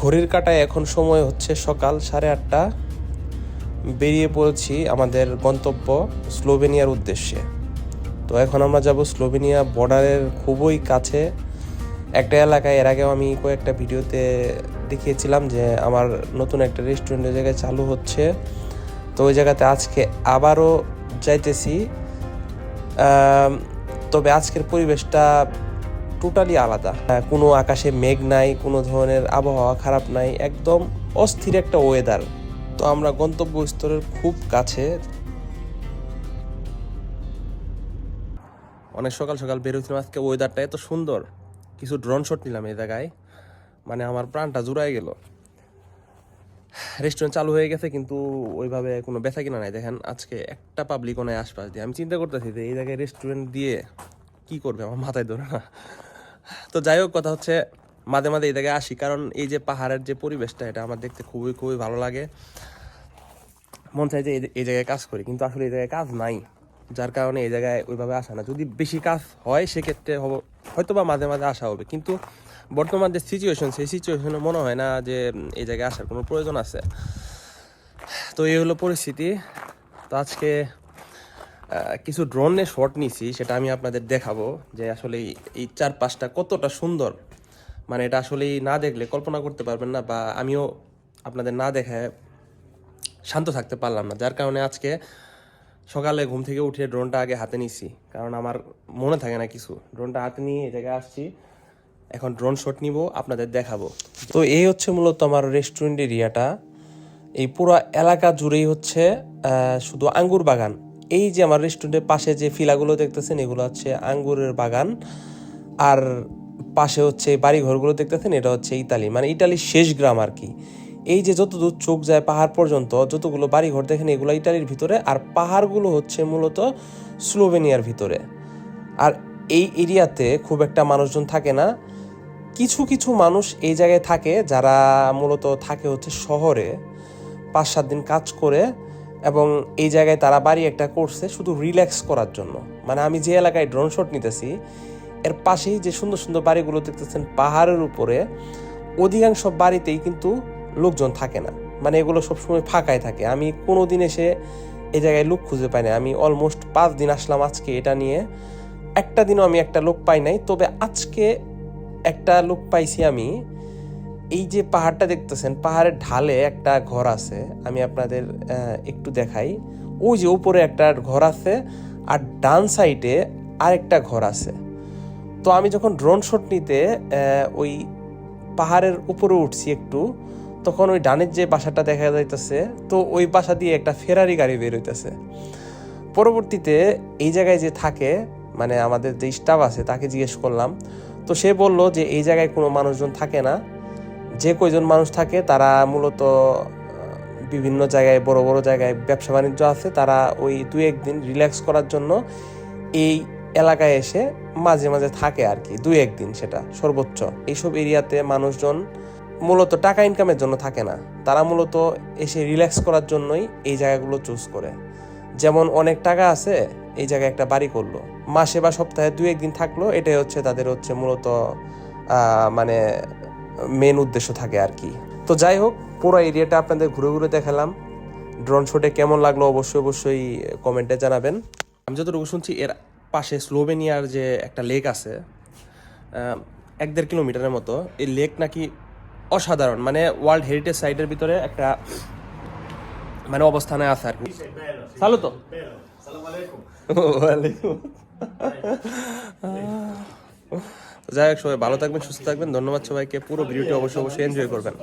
ঘড়ির কাটায় এখন সময় হচ্ছে সকাল সাড়ে আটটা। বেরিয়ে পড়েছি আমাদের গন্তব্য স্লোভেনিয়ার উদ্দেশ্যে। তো এখন আমরা যাব স্লোভেনিয়া বর্ডারের খুবই কাছে। একটা এলাকায়, এর আগেও আমি কয়েকটা ভিডিওতে দেখিয়েছিলাম যে আমার নতুন একটা রেস্টুরেন্টের জায়গায় চালু হচ্ছে। তো ওই জায়গাতে আজকে আবারও যাইতেছি। তবে আজকের পরিবেশটা টোটালি আলাদা। কোনো আকাশে মেঘ নাই, কোনো ধরনের আবহাওয়া খারাপ নাই, একদম অস্থির একটা ওয়েদার তো আমরা গন্তব্যস্থলের খুব কাছে। অনেক সকাল সকাল বেরোছিলাম আজকে ওয়েদারটা এত সুন্দর। কিছু ড্রোন শট নিলাম এই জায়গায়। মানে আমার প্রাণটা জুড়াই গেল। রেস্টুরেন্ট চালু হয়ে গেছে, কিন্তু ওইভাবে কোনো ব্যথা কিনা নাই। দেখেন, আজকে একটা পাবলিক নাই আশপাশ দিয়ে। আমি চিন্তা করতেছি যে এই জায়গায় রেস্টুরেন্ট দিয়ে কি করবে? আমার মাথায় ধরে না। তো যাই হোক, কথা হচ্ছে মাঝে মাঝে এই জায়গায় আসি, কারণ এই যে পাহাড়ের যে পরিবেশটা, এটা আমার দেখতে খুবই খুবই ভালো লাগে। মন চাই যে এই- জায়গায় কাজ করি, কিন্তু আসলে এই জায়গায় কাজ নাই, যার কারণে এই জায়গায় ওইভাবে আসা না। যদি বেশি কাজ হয়, সেক্ষেত্রে হব হয়তো বা মাঝে মাঝে আসা হবে, কিন্তু বর্তমান যে সিচুয়েশন সেই সিচুয়েশনে মনে হয় না যে এই জায়গায় আসার কোনো প্রয়োজন আছে। তো এই হলো পরিস্থিতি। তো আজকে কিছু ড্রোনে শট নিছি, সেটা আমি আপনাদের দেখাবো যে আসলে এই- চারপাশটা কতটা সুন্দর। মানে এটা আসলেই না দেখলে কল্পনা করতে পারবেন না বা আমিও আপনাদের না দেখে শান্ত থাকতে পারলাম না। যার কারণে আজকে সকালে ঘুম থেকে উঠে ড্রোনটা আগে হাতে নিছি, কারণ আমার মনে থাকে না কিছু। ড্রোনটা হাতে নিয়ে এই জায়গায় আসছি, এখন ড্রোন শট নিব, আপনাদের দেখাবো। তো এই হচ্ছে মূলত আমার রেস্টুরেন্ট এরিয়াটা এই পুরো এলাকা জুড়েই হচ্ছে শুধু আঙ্গুর বাগান। এই যে আমার রেস্টুরেন্টের পাশে যে ফিলাগুলো দেখতেছেন, এগুলো হচ্ছে আঙ্গুরের বাগান। আর পাশে হচ্ছে বাড়িঘরগুলো দেখতেছেন, এটা হচ্ছে ইতালি। মানে ইতালির শেষ গ্রাম আর কি। এই যে যতদূর চোখ যায় পাহাড় পর্যন্ত, যতগুলো বাড়িঘর দেখেন, এগুলো ইতালির ভিতরে। আর পাহাড়গুলো হচ্ছে মূলত স্লোভেনিয়ার ভিতরে। আর এই এরিয়াতে খুব একটা মানুষজন থাকে না। কিছু কিছু মানুষ এই জায়গায় থাকে যারা মূলত থাকে হচ্ছে শহরে। পাঁচ, সাত দিন কাজ করে। এবং এই জায়গায় তারা বাড়ি একটা করছে শুধু রিল্যাক্স করার জন্য। মানে আমি যে এলাকায় ড্রোন শট নিতেছি, এর পাশেই যে সুন্দর সুন্দর বাড়িগুলো দেখতেছেন, পাহাড়ের উপরে অধিকাংশ বাড়িতেই কিন্তু লোকজন থাকে না। মানে এগুলো সবসময় ফাঁকাই থাকে। আমি কোনো দিন এসে এই জায়গায় লোক খুঁজে পাই না আমি অলমোস্ট পাঁচ দিন আসলাম আজকে এটা নিয়ে। একটা দিনও আমি একটা লোক পাই নাই। তবে আজকে একটা লোক পাইছি আমি এই যে পাহাড়টা দেখতেছেন, পাহাড়ের ঢালে একটা ঘর আছে, আমি আপনাদের একটু দেখাই। ওই যে উপরে একটা ঘর আছে আর ডান সাইডে আরেকটা ঘর আছে। তো আমি যখন ড্রোন শট নিতে ওই পাহাড়ের উপরে উঠছি একটু, তখন ওই ডানের যে বাসাটা দেখা যাইতেছে, তো ওই বাসা দিয়ে একটা ফেরারি গাড়ি বের হইতেছে। পরবর্তীতে এই জায়গায় যে থাকে মানে আমাদের যে স্টাফ আছে, তাকে জিজ্ঞেস করলাম। তো সে বলল যে এই জায়গায় কোনো মানুষজন থাকে না যে কয়জন মানুষ থাকে, তারা মূলত বিভিন্ন জায়গায়, বড় বড় জায়গায় ব্যবসা বাণিজ্য আছে, তারা ওই দু একদিন রিল্যাক্স করার জন্য এই এলাকায় এসে মাঝে মাঝে থাকে আর কি দুই একদিন সেটা সর্বোচ্চ। এইসব এরিয়াতে মানুষজন মূলত টাকা ইনকামের জন্য থাকে না, তারা মূলত এসে রিল্যাক্স করার জন্যই এই জায়গাগুলো চুজ করে। যেমন অনেক টাকা আছে, এই জায়গায় একটা বাড়ি করল, মাসে বা সপ্তাহে দুই একদিন থাকল, এটাই হচ্ছে তাদের হচ্ছে মূলত মানে মেন উদ্দেশ্য থাকে আর কি। তো যাই হোক পুরো এরিয়াটা আপনাদের ঘুরে ঘুরে দেখালাম। ড্রোন শটে কেমন লাগল অবশ্যই অবশ্যই কমেন্টে জানাবেন। আমি যতটুকু শুনছি এর পাশে স্লোভেনিয়ার যে একটা লেক আছে এক দেড় কিলোমিটারের মতো এই লেক নাকি অসাধারণ। মানে ওয়ার্ল্ড হেরিটেজ সাইটের ভিতরে একটা মানে অবস্থানে আছে আর কি। তো ওয়ালাইকুম। যাই হোক, সবাই ভালো থাকবেন, সুস্থ থাকবেন। ধন্যবাদ সবাইকে। পুরো ভিডিওটি অবশ্যই অবশ্যই এনজয় করবেন।